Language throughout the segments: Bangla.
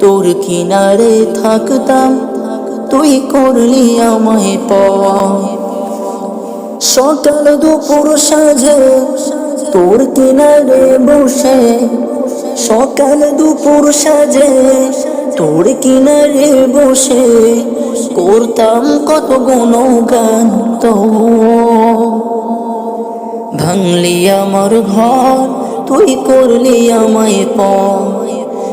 তোর কিনারে থাকতাম, তুই করলি আমায় প সকাল দুপুর সাঁঝে তোর কিনারে বসে, সকাল দুপুর সাজে তোর কিনারে বসে করতাম কত গুণগান তো। ভাঙলি আমার ঘর, তুই করলি আমায় প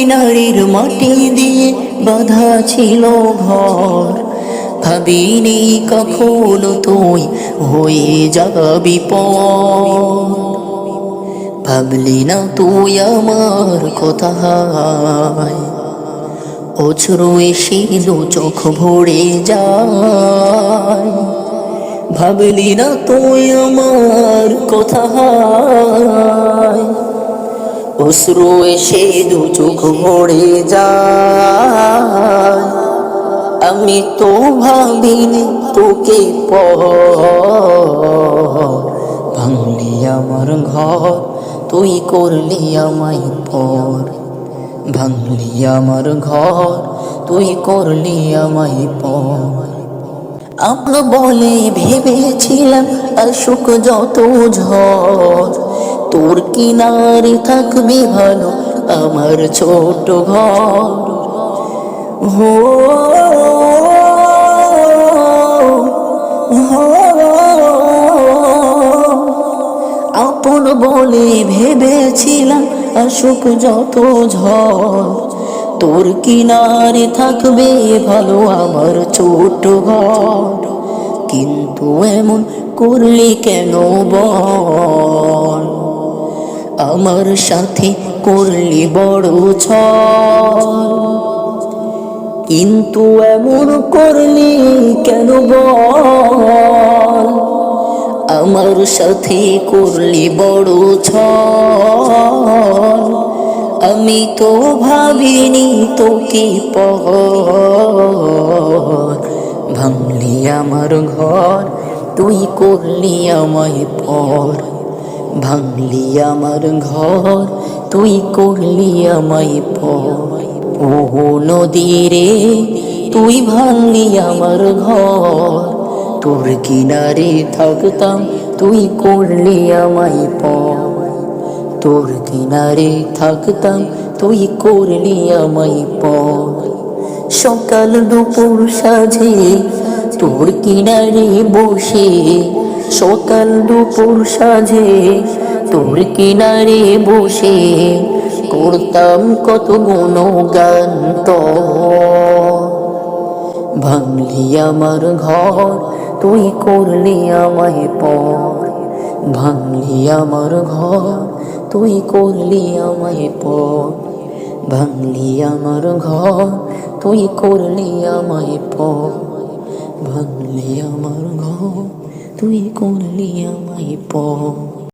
কিনারের মাটি দিয়ে বাধা ছিল ঘর। ভাবিনি কখনো তুই হয়ে যাবি পর ভাবলি না তুই আমার কথা অছরু এসে দু চোখ ভরে যায়। ভাবলি না তুই আমার কথা অশ্রু এসে দু চোখ ভরে যায়। আমি তো ভাবিনি তোকে ভাঙলি আমার ঘর, তুই করলি আমায় পর। ভাঙলি আমার ঘর, তুই করলি আমায় পর। আপন বলে ভেবেছিলাম অসুখ যত ঝড়। তোর কিনারে থাকবে ভালো আমার ছোট ঘর। হো আপন বলে ভেবেছিলাম অসুখ যত ঝড়। তোর কিনারে থাকবে ভালো আমার ছোট ঘর। কিন্তু এমন করলি কেন বল? আমার সাথে করলি বড় কিন্তু এমন করলি কেন বল? আমার সাথে করলি বড় ছল। আমি তো ভাবিনি তোকে পর। ভাঙলি আমার ঘর, তুই করলি আমায় পর। ভাঙলি আমার ঘর, তুই করলি আমায় পর। ও নদীরে তুই ভাঙলি আমার ঘর, তোর কিনারে থাকতাম, তুই করলি আমায় পর। তোর কিনারে থাকতাম, তুই করলি আমায় পর। সকাল দুপুর সাজে তোর কিনারে বসে সকাল দুপুর সাজে তোর কিনারে বসে করতাম কত গুণগান তো। ভাঙলি আমার ঘর, তুই করলি আমায় পর। ভাঙলি আমার ঘর, তুই করলি আমায় পর। ভাঙলি আমার ঘর, তুই করলি আমায় পর। ভাঙলি আমার ঘর তুই করলি আমায় পর